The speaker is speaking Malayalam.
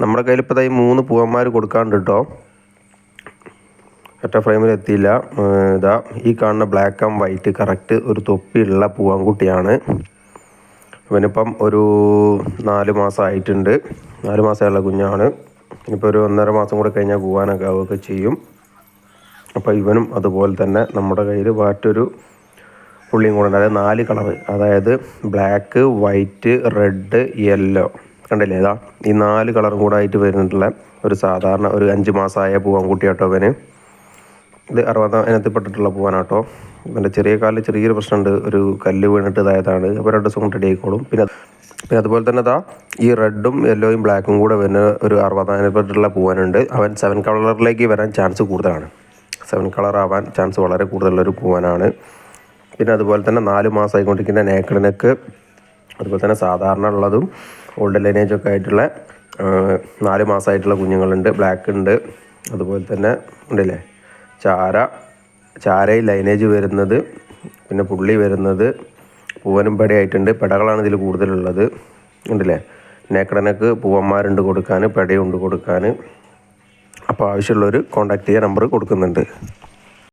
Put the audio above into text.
നമ്മുടെ കയ്യിൽ ഇപ്പോൾ ഈ മൂന്ന് പൂവന്മാർ കൊടുക്കാണ്ട് കേട്ടോ ഒറ്റ ഫ്രെയിമിൽ എത്തിയില്ല. ഇതാ ഈ കാണുന്ന ബ്ലാക്ക് ആൻഡ് വൈറ്റ് കറക്റ്റ് ഒരു തൊപ്പിയുള്ള പൂവാൻകുട്ടിയാണ്. ഇവനിപ്പം ഒരു നാല് മാസം ആയിട്ടുണ്ട്. നാല് മാസമുള്ള കുഞ്ഞാണ്. ഇനിയിപ്പോൾ ഒരു ഒന്നര മാസം കൂടെ കഴിഞ്ഞാൽ പോകാനൊക്കെ ആവുകയൊക്കെ ചെയ്യും. അപ്പോൾ ഇവനും അതുപോലെ തന്നെ നമ്മുടെ കയ്യിൽ മറ്റൊരു പുള്ളിയും കൂടെ ഉണ്ട്. അതായത് നാല് കളറ്. അതായത് ബ്ലാക്ക് വൈറ്റ് റെഡ് യെല്ലോ കണ്ടില്ലേ? ഇതാ ഈ നാല് കളറും കൂടെ ആയിട്ട് വരുന്നിട്ടുള്ള ഒരു സാധാരണ ഒരു അഞ്ച് മാസമായ പൂവാൻകുട്ടി കേട്ടോ ഇവന്. ഇത് അറുപതാം ഇനത്തിൽപ്പെട്ടിട്ടുള്ള പൂവാനാട്ടോ. ഇവന്റെ ചെറിയ കാലിൽ ചെറിയൊരു പ്രശ്നമുണ്ട്. ഒരു കല്ല് വീണിട്ട് ഇതായതാണ്. അപ്പോൾ രണ്ട് ദിവസം കൊണ്ട് റെഡി പിന്നെ പിന്നെ അതുപോലെ തന്നെ ഇതാ ഈ റെഡും യെല്ലോയും ബ്ലാക്കും കൂടെ വരുന്ന ഒരു അറുപതാം ഇനത്തിൽപ്പെട്ടിട്ടുള്ള പൂവാനുണ്ട്. അവൻ സെവൻ കളറിലേക്ക് വരാൻ ചാൻസ് കൂടുതലാണ്. സെവൻ കളർ ആവാൻ ചാൻസ് വളരെ കൂടുതലുള്ളൊരു പൂവാനാണ്. പിന്നെ അതുപോലെ തന്നെ നാല് മാസമായിക്കൊണ്ടിരിക്കുന്ന നേക്കഡിനൊക്കെ അതുപോലെ തന്നെ സാധാരണ ഉള്ളതും ഓൾഡ് ലൈനേജൊക്കെ ആയിട്ടുള്ള നാല് മാസമായിട്ടുള്ള കുഞ്ഞുങ്ങളുണ്ട്. ബ്ലാക്ക് ഉണ്ട്. അതുപോലെ തന്നെ ഉണ്ടല്ലേ? ചാര. ചാരയിൽ ലൈനേജ് വരുന്നത് പിന്നെ പുള്ളി വരുന്നത് പൂവനും പടയായിട്ടുണ്ട് പെടകളാണ് ഇതിൽ കൂടുതലുള്ളത്. ഉണ്ടല്ലേ? നേക്കടനക്ക് പൂവന്മാരുണ്ട് കൊടുക്കാൻ പെടയുണ്ട് കൊടുക്കാൻ അപ്പോൾ ആവശ്യമുള്ളവർ കോൺടാക്ട് ചെയ്യാൻ നമ്പർ കൊടുക്കുന്നുണ്ട്.